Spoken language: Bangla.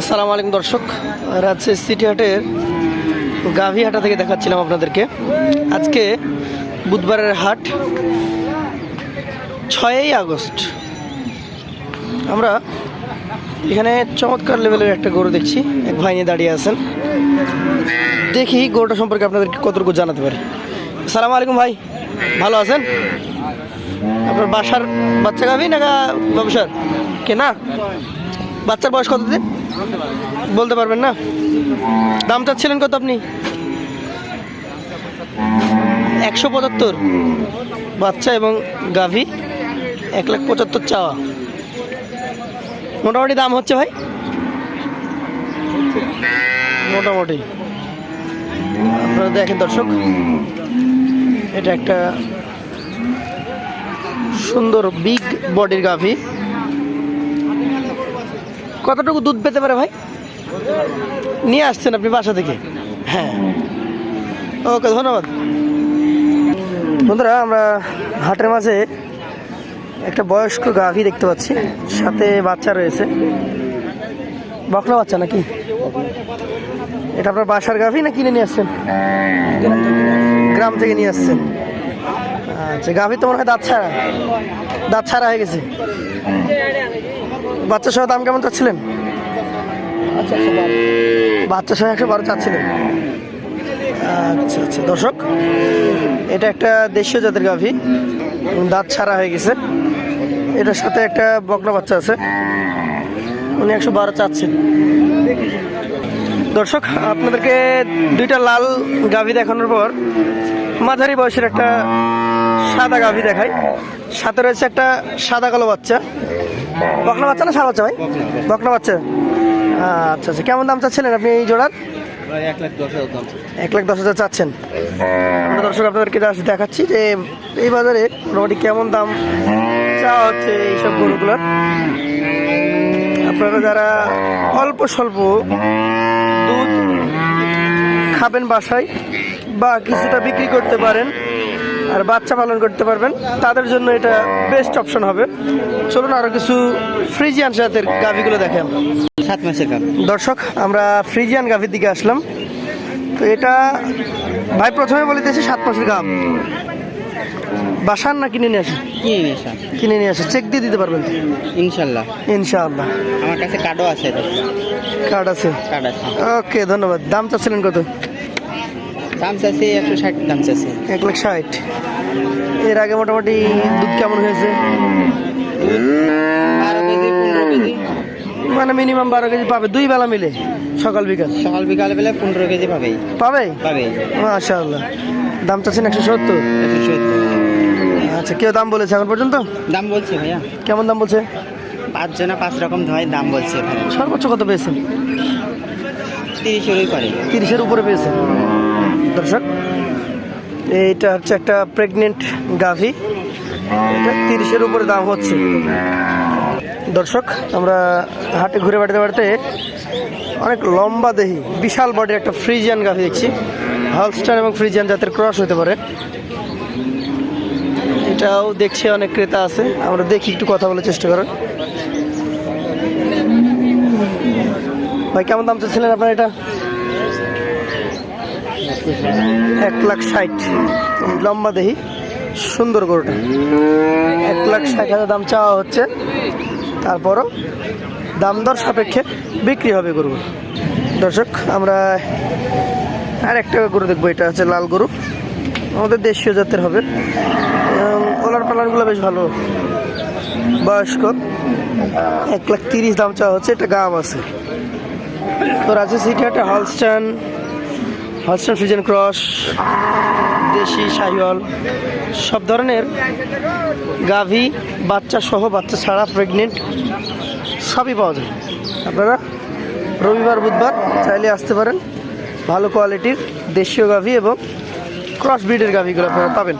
আসসালামু আলাইকুম দর্শক। রাজশাহী সিটি হাটের গাভী হাটা থেকে দেখাচ্ছিলাম আপনাদেরকে। আজকে বুধবারের হাট, ছয়ই আগস্ট। আমরা এখানে চমৎকার লেভেলের একটা গরু দেখছি। এক ভাই নিয়ে দাঁড়িয়ে আছেন। দেখি গরুটা সম্পর্কে আপনাদেরকে কতটুকু জানাতে পারি। সালাম আলাইকুম ভাই, ভালো আছেন? আপনার বাসার বাচ্চা গাভী না ব্যবসার? কে না? বাচ্চার বয়স কত দিন বলতে পারবেন না? দাম চাচ্ছিলেন কত আপনি? একশো পঁচাত্তর। বাচ্চা এবং গাভী, এক লাখ পঁচাত্তর চাওয়া। মোটামুটি দাম হচ্ছে ভাই? মোটামুটি। আপনারা দেখেন দর্শক, এটা একটা সুন্দর বিগ বডির গাভী। কতটুকু দুধ পেতে পারে ভাই? নিয়ে আসছেন আপনি বাসা থেকে? হ্যাঁ। ওকে, ধন্যবাদ। বন্ধুরা, আমরা হাটের মাঝে একটা বয়স্ক গাভী দেখতে পাচ্ছি। সাথে বাচ্চা রয়েছে। বকনা বাচ্চা নাকি? এটা আপনার বাসার গাভী না কিনে নিয়ে আসছেন? গ্রাম থেকে নিয়ে আসছেন। আচ্ছা গাভী তো মনে হয় দাঁত ছাড়া। দাঁত ছাড়া হয়ে গেছে। বাচ্চা সহ দাম কেমন চাচ্ছিলেন? বাচ্চা সহ একশো বারো চাচ্ছিলেন। আচ্ছা আচ্ছা। দর্শক, এটা একটা দেশীয় জাতের গাভী। দাঁত ছাড়া হয়ে গেছে। এটার সাথে একটা বকনা বাচ্চা আছে। উনি একশো বারো চাচ্ছেন। দর্শক, আপনাদেরকে দুইটা লাল গাভী দেখানোর পর মাঝারি বয়সের একটা সাদা গাভী দেখাই। সাথে রয়েছে একটা সাদা কালো বাচ্চা। বকনা বাচ্চা না সাদা বাচ্চা ভাই? বকনা বাচ্চা। আচ্ছা আচ্ছা। কেমন দাম চাচ্ছিলেন আপনি এই জোড়ার? এক লাখ দশ হাজার চাচ্ছেন। দর্শক আপনাদেরকে দেখাচ্ছি যে এই বাজারে মোটামুটি কেমন দাম চাওয়া হচ্ছে এইসব গরুগুলোর। আপনারা যারা অল্প স্বল্প দুধ খাবেন বাসায় বা কিছুটা বিক্রি করতে পারেন আর বাচ্চা পালন করতে পারবেন তাদের জন্য এটা বেস্ট অপশন হবে। চলুন আরও কিছু ফ্রিজিয়ান জাতের গাভিগুলো দেখে আমরা। সাত মাসের দর্শক আমরা ফ্রিজিয়ান গাভির দিকে আসলাম। তো এটা ভাই প্রথমে বলে দিয়েছি সাত মাসের গাভ। বাসার না কিনে নিয়ে আসে কি আসা। কিনে নিয়ে আসা চেক দিয়ে দিতে পারবেন তো? ইনশাল্লাহ। ইনশাআল্লাহ। আমার কাছে কার্ডও আছে কার্ড আছে। কার্ড আছে। ওকে ধন্যবাদ। দাম চাচ্ছিলেন কত? দাম চাচ্ছে একশো ষাট দাম চাচ্ছে এক লাখ ষাট। এর আগে মোটামুটি দুধ কেমন হয়েছে? মানে মিনিমাম বারো কেজি পাবে। দুই বেলা মিলে সকাল বিকাল? সকাল বিকাল বেলা পনেরো কেজি পাবেই। পাবে? পাবে মাশাআল্লাহ। দাম চাচ্ছেন একশো সত্তর? একশো সত্তর। আচ্ছা কেউ দাম বলেছে এখন পর্যন্ত? দাম বলছে ভাইয়া। কেমন দাম বলছে? পাঁচ জনা পাঁচ রকম ধয় দাম বলছে সর্বোচ্চ কত পেয়েছেন? তিরিশেরই করে। তিরিশের উপরে পেয়েছে দর্শক, এইটা হচ্ছে একটা প্রেগনেন্ট গাভী। এটা তিরিশের উপরে দাম হচ্ছে। দর্শক, আমরা হাটে ঘুরে বেড়াতে বেড়াতে অনেক লম্বা দেহি, বিশাল বডির একটা ফ্রিজিয়ান গাভী দেখছি। হলস্টার এবং ফ্রিজিয়ান জাতের ক্রস হতে পারে। এটাও দেখছি অনেক ক্রেতা আছে। আমরা দেখি, একটু কথা বলার চেষ্টা করেন। ভাই, কেমন দাম চাচ্ছিলেন আপনার এটা? এক লাখ ষাট। লম্বা দেহি, সুন্দর গরুটা। এক লাখ ষাট হাজার দাম চাওয়া হচ্ছে। তারপরও দাম দর সাপেক্ষে বিক্রি হবে গরুগুলো দর্শক, আমরা আর একটা গরু দেখব। এটা হচ্ছে লাল গরু। আমাদের দেশীয় জাতের হবে। ওলার পালারগুলো বেশ ভালো বয়স্ক। এক লাখ তিরিশ দাম চাওয়া হচ্ছে। এটা গাম আছে। তো রাজশাহী সিটি হাটে হলস্টান হলস্টান ফ্রিজেন ক্রস, দেশি সাহিওয়াল সব ধরনের গাভি, বাচ্চা সহ বাচ্চা ছাড়া প্রেগনেন্ট সবই পাওয়া যায়। আপনারা রবিবার, বুধবার চাইলে আসতে পারেন। ভালো কোয়ালিটির দেশীয় গাভি এবং ক্রস ব্রিডের গাভিগুলো আপনারা পাবেন।